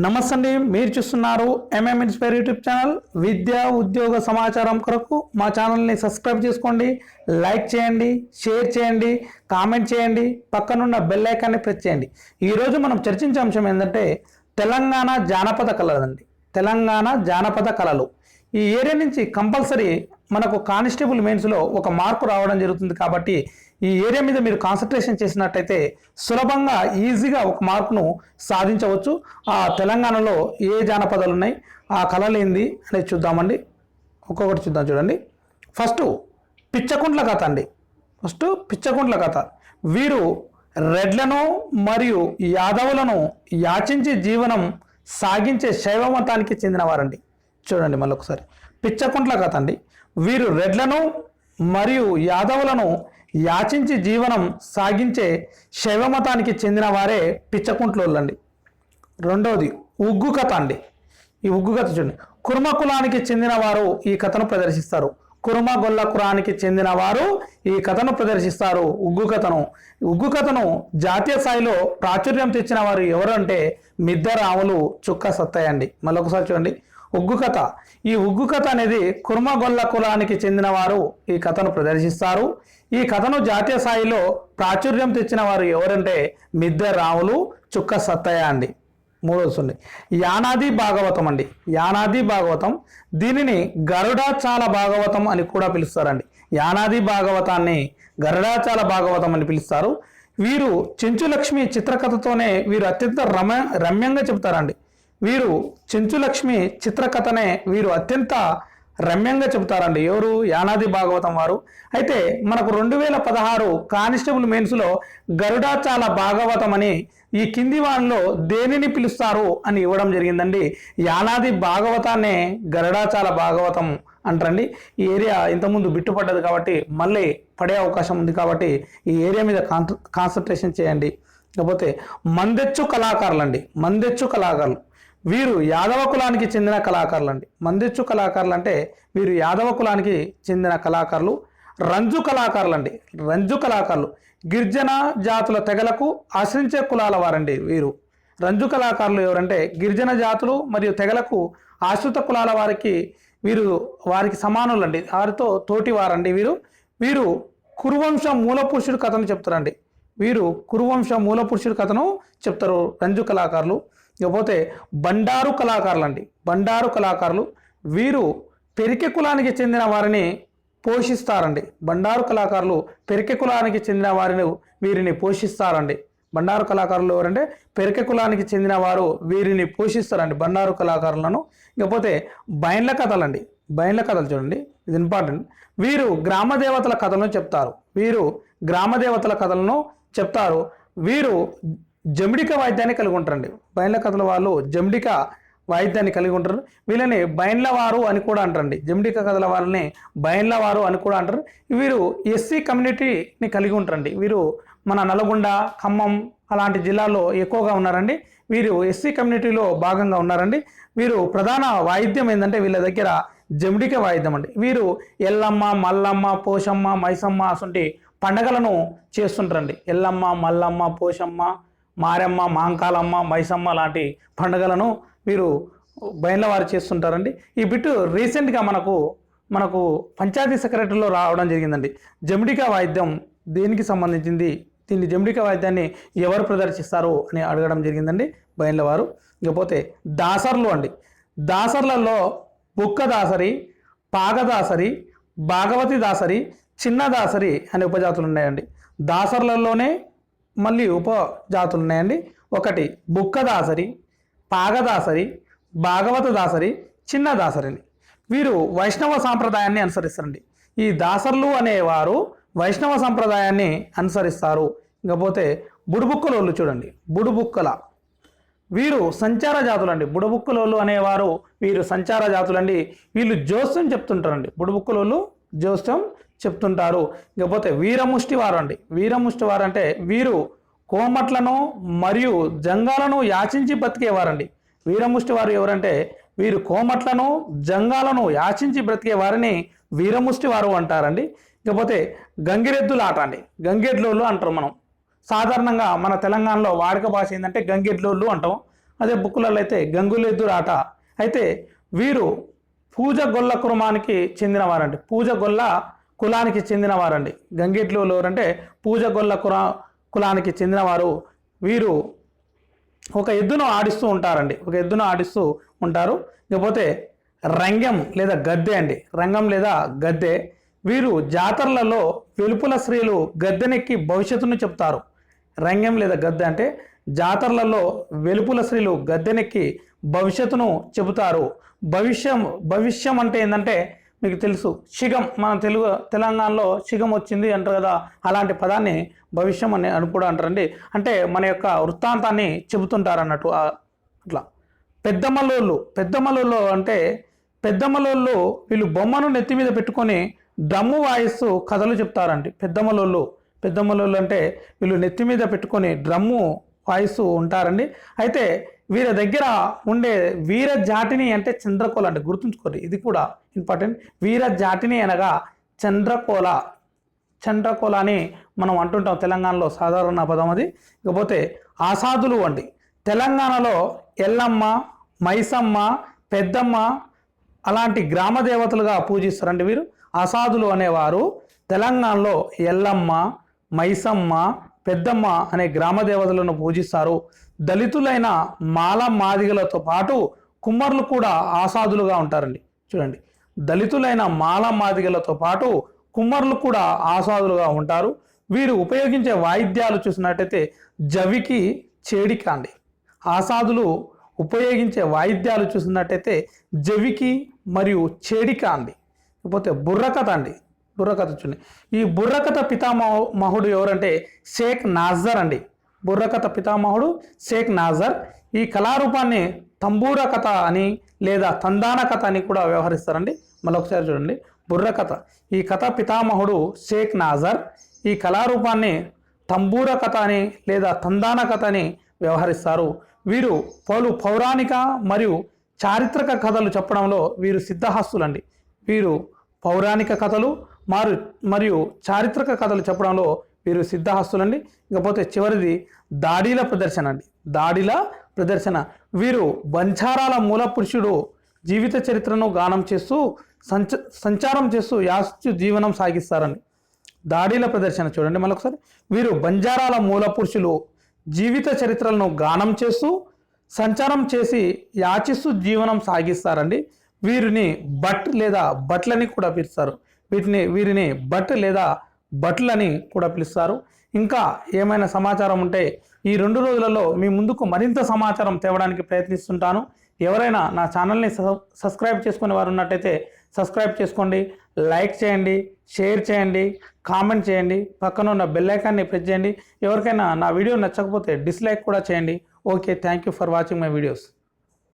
నమస్తే అండి మీరు చూస్తున్నారు ఎంఎం ఇన్స్పైర్ యూట్యూబ్ ఛానల్ విద్యా ఉద్యోగ సమాచారం కొరకు మా ఛానల్ని సబ్స్క్రైబ్ చేసుకోండి లైక్ చేయండి షేర్ చేయండి కామెంట్ చేయండి పక్కనున్న బెల్ ఐకాన్ని ప్రెస్ చేయండి. ఈరోజు మనం చర్చించే అంశం ఏంటంటే తెలంగాణ జానపద కళలండి. తెలంగాణ జానపద కళలు. ఈ ఏరియా నుంచి కంపల్సరీ మనకు కానిస్టేబుల్ మెయిన్స్లో ఒక మార్కు రావడం జరుగుతుంది కాబట్టి ఈ ఏరియా మీద మీరు కాన్సన్ట్రేషన్ చేసినట్టయితే సులభంగా ఈజీగా ఒక మార్కును సాధించవచ్చు. ఆ తెలంగాణలో ఏ జానపదాలు ఉన్నాయి? ఆ కళలు ఏంది అనేది చూద్దామండి. ఒక్కొక్కటి చూద్దాం చూడండి. ఫస్ట్ పిచ్చకుంట్ల కథ అండి. ఫస్ట్ పిచ్చకుంట్ల కథ. వీరు రెడ్లను మరియు యాదవులను యాచించి జీవనం సాగించే శైవ మతానికి చెందినవారండి. చూడండి మళ్ళీ ఒకసారి పిచ్చకుంట్ల కథ అండి. వీరు రెడ్లను మరియు యాదవులను యాచించి జీవనం సాగించే శైవమతానికి చెందిన వారే పిచ్చకుంట్లోళ్ళండి. రెండవది ఉగ్గు కథ అండి. ఈ ఉగ్గు కథ చూడండి. కుర్మ కులానికి చెందిన వారు ఈ కథను ప్రదర్శిస్తారు. కుర్మ గొల్ల కురానికి చెందిన వారు ఈ కథను ప్రదర్శిస్తారు. ఉగ్గు కథను. ఉగ్గు కథను జాతీయ స్థాయిలో ప్రాచుర్యం తెచ్చిన వారు ఎవరంటే మిద్దరాములు చుక్క సత్తయ్య అండి. మళ్ళొకసారి చూడండి. ఉగ్గు కథ. ఈ ఉగ్గు కథ అనేది కుర్మగొల్ల కులానికి చెందిన వారు ఈ కథను ప్రదర్శిస్తారు. ఈ కథను జాతీయ స్థాయిలో ప్రాచుర్యం తెచ్చిన వారు ఎవరంటే మిద్దె రాములు చుక్క సత్తయ్య అండి. మూడోది చూడండి యానాది భాగవతం అండి. యానాది భాగవతం. దీనిని గరుడాచాల భాగవతం అని కూడా పిలుస్తారండి. యానాది భాగవతాన్ని గరుడాచాల భాగవతం అని పిలుస్తారు. వీరు చెంచులక్ష్మి చిత్రకథతోనే వీరు అత్యంత రమ్య రమ్యంగా చెబుతారండి. వీరు చెంచులక్ష్మి చిత్రకథనే వీరు అత్యంత రమ్యంగా చెబుతారండి. ఎవరు? యానాది భాగవతం వారు. అయితే మనకు రెండు వేల పదహారు కానిస్టేబుల్ మెయిన్స్లో గరుడాచాల భాగవతం అని ఈ కింది వాళ్ళలో దేనిని పిలుస్తారు అని ఇవ్వడం జరిగిందండి. యానాది భాగవతాన్నే గరుడాచాల భాగవతం అంటారండి. ఈ ఏరియా ఇంతకుముందు బిట్టుపడ్డది కాబట్టి మళ్ళీ పడే అవకాశం ఉంది కాబట్టి ఈ ఏరియా మీద కాన్సన్ట్రేషన్ చేయండి. లేకపోతే మందెచ్చు కళాకారులు అండి మందెచ్చు కళాకారులు. వీరు యాదవ కులానికి చెందిన కళాకారులు అండి మందిచ్చు కళాకారులు అంటే వీరు యాదవ కులానికి చెందిన కళాకారులు రంజు కళాకారులు అండి రంజు కళాకారులు. గిరిజన జాతుల తెగలకు ఆశ్రయించే కులాల వారండి వీరు. రంజు కళాకారులు ఎవరంటే గిరిజన జాతులు మరియు తెగలకు ఆశ్రిత కులాల వారికి వీరు వారికి సమానులు అండి వారితో తోటి వారండి వీరు. వీరు కురువంశ మూల పురుషుడు కథను చెప్తారండి. వీరు కురువంశ మూలపురుషుడి కథను చెప్తారు రంజు కళాకారులు. ఇకపోతే బండారు కళాకారులు అండి బండారు కళాకారులు వీరు పెరికె కులానికి చెందిన వారిని పోషిస్తారండి. బండారు కళాకారులు పెరికె కులానికి చెందిన వారిని వీరిని పోషిస్తారండి. బండారు కళాకారులు ఎవరంటే పెరికె కులానికి చెందిన వారు వీరిని పోషిస్తారండి బండారు కళాకారులను. ఇకపోతే బయన్ల కథలండి. బయన్ల కథలు చూడండి. ఇది ఇంపార్టెంట్. వీరు గ్రామ దేవతల కథలను చెప్తారు. వీరు గ్రామ దేవతల కథలను చెప్తారు. వీరు జమిడిక వాయిద్యాన్ని కలిగి ఉంటారండి. బయన్ల కథల వాళ్ళు జమిడిక వాయిద్యాన్ని కలిగి ఉంటారు. వీళ్ళని బైండ్ల వారు అని కూడా అంటారండి. జమిడిక కథల వాళ్ళని బైండ్ల వారు అని కూడా అంటారు. వీరు ఎస్సీ కమ్యూనిటీని కలిగి ఉంటారండి. వీరు మన నల్గొండ ఖమ్మం అలాంటి జిల్లాల్లో ఎక్కువగా ఉన్నారండి. వీరు ఎస్సీ కమ్యూనిటీలో భాగంగా ఉన్నారండి. వీరు ప్రధాన వాయిద్యం ఏంటంటే వీళ్ళ దగ్గర జమిడిక వాయిద్యం అండి. వీరు ఎల్లమ్మ మల్లమ్మ పోషమ్మ మైసమ్మ అసంటి పండగలను చేస్తుంటారండి. ఎల్లమ్మ మల్లమ్మ పోషమ్మ మారెమ్మ మాంకాలమ్మ మైసమ్మ లాంటి పండుగలను వీరు బయళ్ళ వారు చేస్తుంటారండి. ఈ బిట్టు రీసెంట్గా మనకు మనకు పంచాయతీ సెక్రటరీలో రావడం జరిగిందండి. జమిడికా వాయిద్యం దేనికి సంబంధించింది? దీన్ని జమిడికా వాయిద్యాన్ని ఎవరు ప్రదర్శిస్తారు అని అడగడం జరిగిందండి బయళ్ళ వారు. ఇకపోతే దాసర్లు అండి. దాసర్లలో బుక్క దాసరి పాగదాసరి భాగవతి దాసరి చిన్న దాసరి అనే ఉపజాతులు ఉన్నాయండి. దాసర్లలోనే మళ్ళీ ఉపజాతులు ఉన్నాయండి. ఒకటి బుక్క దాసరి పాగదాసరి భాగవత దాసరి చిన్న దాసరిని. వీరు వైష్ణవ సాంప్రదాయాన్ని అనుసరిస్తారండి. ఈ దాసర్లు అనేవారు వైష్ణవ సాంప్రదాయాన్ని అనుసరిస్తారు. ఇకపోతే బుడుబుక్కలోళ్ళు చూడండి. బుడుబుక్కల. వీరు సంచార జాతులండి. బుడబుక్కలోళ్ళు అనేవారు వీరు సంచార జాతులండి. వీళ్ళు జోస్యం చెప్తుంటారండి. బుడబుక్కలోళ్ళు జోస్యం చెప్తుంటారు. ఇకపోతే వీరముష్టి వారు అండి. వీరముష్టి వారు అంటే వీరు కోమట్లను మరియు జంగాలను యాచించి బ్రతికేవారండి. వీరముష్టి వారు ఎవరంటే వీరు కోమట్లను జంగాలను యాచించి బ్రతికే వారిని వీరముష్టి వారు అంటారండి. ఇకపోతే గంగిరెద్దుల ఆట అండి. గంగిరెద్దులు అంటారు మనం. సాధారణంగా మన తెలంగాణలో వాడుక భాష ఏంటంటే గంగిరెద్దులు అంటాం. అదే బుక్కులలో అయితే గంగులెద్దుల ఆట. అయితే వీరు పూజ గొల్ల కురుమానికి చెందినవారండి. పూజ గొల్ల కులానికి చెందినవారండి. గంగిట్లు అంటే పూజ గొల్ల కుల కులానికి చెందినవారు. వీరు ఒక ఎద్దును ఆడిస్తూ ఉంటారండి. ఒక ఎద్దును ఆడిస్తూ ఉంటారు. ఇకపోతే రంగం లేదా గద్దె అండి. రంగం లేదా గద్దె. వీరు జాతరలలో వెలుపుల స్త్రీలు గద్దెనెక్కి భవిష్యత్తును చెప్తారు. రంగం లేదా గద్దె అంటే జాతరలలో వెలుపుల స్త్రీలు గద్దెనెక్కి భవిష్యత్తును చెబుతారు. భవిష్యం భవిష్యం అంటే ఏంటంటే మీకు తెలుసు. శిగం మన తెలుగు తెలంగాణలో శిగం వచ్చింది అంటారు కదా అలాంటి పదాన్ని భవిష్యం అని అని కూడా అంటారండి. అంటే మన యొక్క వృత్తాంతాన్ని చెబుతుంటారు అన్నట్టు అట్లా. పెద్దమ్మలోళ్ళు పెద్దమ్మలోళ్ళు అంటే పెద్దమ్మలోళ్ళు వీళ్ళు బొమ్మను నెత్తి మీద పెట్టుకొని డ్రమ్ము వాయిస్తూ కథలు చెప్తారండి. పెద్దమలోళ్ళు పెద్దమ్మలోళ్ళు అంటే వీళ్ళు నెత్తి మీద పెట్టుకొని డ్రమ్ము వాయిస్తూ ఉంటారండి. అయితే వీరి దగ్గర ఉండే వీర జాటిని అంటే చంద్రకోల అంటే గుర్తుంచుకోండి. ఇది కూడా ఇంపార్టెంట్. వీర జాటిని అనగా చంద్రకోల. చంద్రకోల అని మనం అంటుంటాం తెలంగాణలో సాధారణ పదం అది. ఇకపోతే ఆసాదులు అండి. తెలంగాణలో ఎల్లమ్మ మైసమ్మ పెద్దమ్మ అలాంటి గ్రామ దేవతలుగా పూజిస్తారండి వీరు. అసాధులు అనేవారు తెలంగాణలో ఎల్లమ్మ మైసమ్మ పెద్దమ్మ అనే గ్రామ దేవతలను పూజిస్తారు. దళితులైన మాల మాదిగలతో పాటు కుమ్మర్లు కూడా ఆసాదులుగా ఉంటారండి. చూడండి. దళితులైన మాల మాదిగలతో పాటు కుమ్మర్లు కూడా ఆసాదులుగా ఉంటారు. వీరు ఉపయోగించే వాయిద్యాలు చూసినట్టయితే జవికి చేడిక అండి. ఆసాదులు ఉపయోగించే వాయిద్యాలు చూసినట్టయితే జవికి మరియు చేడిక అండి. లేకపోతే బుర్రకథ అండి. బుర్రకథ చూడండి ఈ బుర్రకథ పితామహుడు ఎవరంటే షేక్ నాజర్ అండి. బుర్రకథ పితామహుడు షేక్ నాజర్. ఈ కళారూపాన్ని తంబూర కథ అని లేదా తందాన కథ అని కూడా వ్యవహరిస్తారండి. మళ్ళీ ఒకసారి చూడండి. బుర్రకథ. ఈ కథ పితామహుడు షేక్ నాజర్. ఈ కళారూపాన్ని తంబూర కథ అని లేదా తందాన కథ అని వ్యవహరిస్తారు. వీరు పలు పౌరాణిక మరియు చారిత్రక కథలు చెప్పడంలో వీరు సిద్ధహస్తులండి. వీరు పౌరాణిక కథలు మారు మరియు చారిత్రక కథలు చెప్పడంలో వీరు సిద్ధహస్తులండి. ఇకపోతే చివరిది దాడిల ప్రదర్శన అండి. దాడిల ప్రదర్శన. వీరు బంజారాల మూల పురుషుడు జీవిత చరిత్రను గానం చేస్తూ సంచ సంచారం చేస్తూ యాస్తు జీవనం సాగిస్తారండి. దాడిల ప్రదర్శన చూడండి మళ్ళొకసారి వీరు బంజారాల మూల పురుషులు జీవిత చరిత్రలను గానం చేస్తూ సంచారం చేసి యాచిస్తూ జీవనం సాగిస్తారండి. వీరిని బట్ లేదా బట్లని కూడా పిలుస్తారు. వీటిని వీరిని బట్ లేదా బట్లని కూడా పిలుస్తారు. ఇంకా ఏమైనా సమాచారం ఉంటే ఈ రెండు రోజులలో మీ ముందుకు మరింత సమాచారం తేవడానికి ప్రయత్నిస్తుంటాను. ఎవరైనా నా ఛానల్ని స- సబ్స్క్రైబ్ చేసుకునే వారు ఉన్నట్టయితే సబ్స్క్రైబ్ చేసుకోండి. లైక్ చేయండి షేర్ చేయండి కామెంట్ చేయండి. పక్కన ఉన్న బెల్ ఐకాన్ని ప్రెస్ చేయండి. ఎవరికైనా నా వీడియో నచ్చకపోతే డిస్లైక్ కూడా చేయండి. Okay thank you for watching my videos.